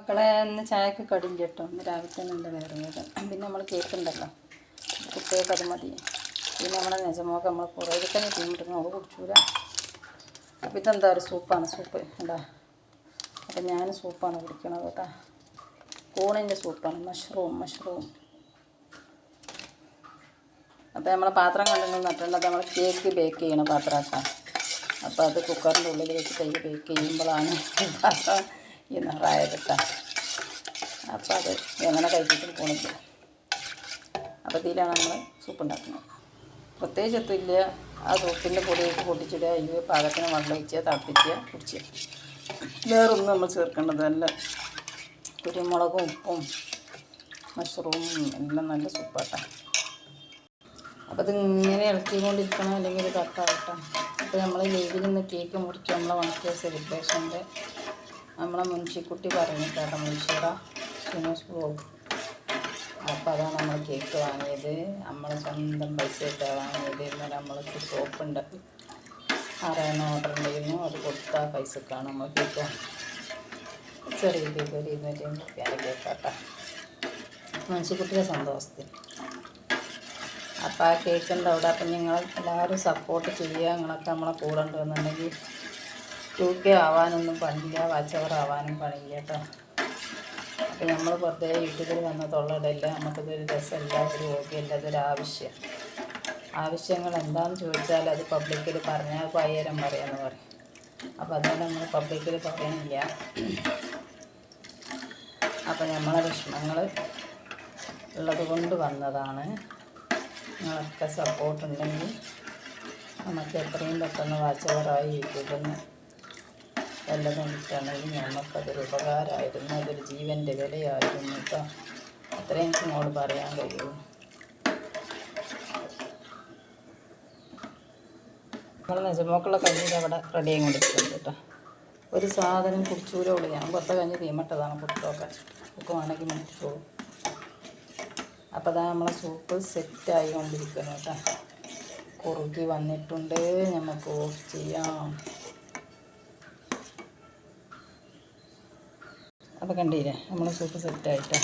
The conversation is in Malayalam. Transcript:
മക്കളെ ഇന്ന് ചായക്ക് കടും കേട്ടോ. ഇന്ന് രാവിലെ തന്നെ ഉണ്ട് വേറെ പിന്നെ നമ്മൾ കേക്ക് ഉണ്ടല്ലോ. കുട്ടികൾക്ക് അത് മതി. പിന്നെ നമ്മളെ നിജമൊക്കെ നമ്മൾ കുറേ തന്നെ തീമിട്ട് അവൾ കുടിച്ചൂല. അപ്പോൾ ഇതെന്താ ഒരു സൂപ്പാണ്? സൂപ്പ്. എന്താ അപ്പം ഞാൻ സൂപ്പാണ് കുടിക്കണത് കേട്ടോ. കൂണിന്റെ സൂപ്പാണ്. Mushroom mushroom. അപ്പോൾ നമ്മളെ പാത്രം കണ്ടെങ്കിൽ നട്ടുള്ളത് നമ്മൾ കേക്ക് ബേക്ക് ചെയ്യണ പാത്രം അപ്പോൾ അത് കുക്കറിന്റെ ഉള്ളിൽ വെച്ച് കൈ ബേക്ക് ചെയ്യുമ്പോഴാണ് പാത്രം ഈ നിറായ കിട്ടാം അപ്പോൾ അത് എങ്ങനെ കഴിച്ചിട്ടും പോണില്ല. അപ്പോൾ ഇതിലാണ് നമ്മൾ സൂപ്പ് ഉണ്ടാക്കുന്നത് പ്രത്യേകിച്ച് ഒത്തില്ല ആ സൂപ്പിന്റെ പൊടിയൊക്കെ പൊട്ടിച്ചിടുക ഇത് പാകത്തിന് വെള്ളം ഒഴിച്ച് തിളപ്പിച്ച് കുടിച്ച്. വേറൊന്നും നമ്മൾ ചേർക്കേണ്ടത് നല്ല കുരുമുളകും ഉപ്പും മഷ്റൂമും എല്ലാം നല്ല സൂപ്പാട്ടാണ് അപ്പോൾ ഇതിങ്ങനെ ഇളക്കി ഇളക്കിക്കൊണ്ടിരിക്കണം. അല്ലെങ്കിൽ ഇത് കട്ടാവട്ടെ അപ്പോൾ നമ്മൾ ലീവിൽ നിന്ന് കേക്ക് മുറിച്ച് നമ്മളെ വണക്കിയ സെലിബ്രേഷന്റെ നമ്മളെ മുൻഷിക്കുട്ടി പറഞ്ഞു കേട്ടോ മുൻഷിറ സുനോസ് ബ്ലോഗ് അപ്പോൾ അതാണ് നമ്മൾ കേക്ക് വാങ്ങിയത്. നമ്മളെ സ്വന്തം പൈസ ഇട്ടാ വാങ്ങിയത്. എന്നാൽ നമ്മൾക്ക് ഷോപ്പുണ്ട് ആരാണ് ഓർഡർ ഉണ്ടായിരുന്നു അത് കൊടുത്ത പൈസക്കാണ് നമ്മൾ കേക്ക് ചെറിയ കേക്ക് ഒരു ഇരുന്നൂറ്റി അമ്പത് റുപ്യാണ് കേക്കാട്ടോ മുൻഷിക്കുട്ടിയുടെ സന്തോഷത്തിൽ. അപ്പോൾ ആ കേക്ക് അവിടെ അപ്പം നിങ്ങൾ എല്ലാവരും സപ്പോർട്ട് ചെയ്യുക നിങ്ങളൊക്കെ നമ്മളെ കൂടെ ഉണ്ടെന്നുണ്ടെങ്കിൽ ടു കെ ആവാനൊന്നും പണിയില്ല വാച്ചവർ ആവാനും പണിയില്ല കേട്ടോ. അപ്പോൾ നമ്മൾ വെറുതെ വീട്ടിൽ വന്ന തൊള്ളടല്ല നമുക്കിതൊരു രസമല്ല ഒരു ഹോബിയല്ല ഇതൊരു ആവശ്യം. ആവശ്യങ്ങൾ എന്താണെന്ന് ചോദിച്ചാൽ അത് പബ്ലിക്കിൽ പറഞ്ഞാൽ പയ്യരം പറയാമെന്ന് പറയും. അപ്പോൾ അതുകൊണ്ട് നമ്മൾ പബ്ലിക്കിൽ പറയുന്നില്ല അപ്പോൾ നമ്മളെ വിഷമങ്ങൾ ഉള്ളത് കൊണ്ട് വന്നതാണ്. നിങ്ങളൊക്കെ സപ്പോർട്ടുണ്ടെങ്കിൽ നമുക്ക് എത്രയും പെട്ടെന്ന് വാച്ചവറായി യൂട്യൂബിൽ നിന്ന് വല്ലതും കിട്ടുകയാണെങ്കിൽ നമുക്കതൊരു ഉപകാരമായിരുന്നു. അതൊരു ജീവന്റെ വിലയായിരുന്നു കേട്ടോ അത്രയും എനിക്ക് നിങ്ങളോട് പറയാൻ കഴിയുള്ളൂ നമ്മൾ നിജമോക്കുള്ള കഞ്ഞി അവിടെ റെഡി ആയി കൊണ്ടിരിക്കുന്നത് കേട്ടോ ഒരു സാധനം കുടിച്ചൂരോളൂ ഞാൻ കുറച്ച് കഞ്ഞി തീമട്ടതാണ് കുട്ടികളൊക്കെ ഒക്കെ വേണമെങ്കിൽ പോകും അപ്പോൾ അതാ നമ്മളെ സൂപ്പ് സെറ്റായി കൊണ്ടിരിക്കുന്നു കേട്ടോ കുറുകി വന്നിട്ടുണ്ട്. നമുക്ക് ഓഫ് ചെയ്യാം. അപ്പോൾ കണ്ടില്ലേ? നമ്മളെ സൂപ്പ് സെറ്റായിട്ടോ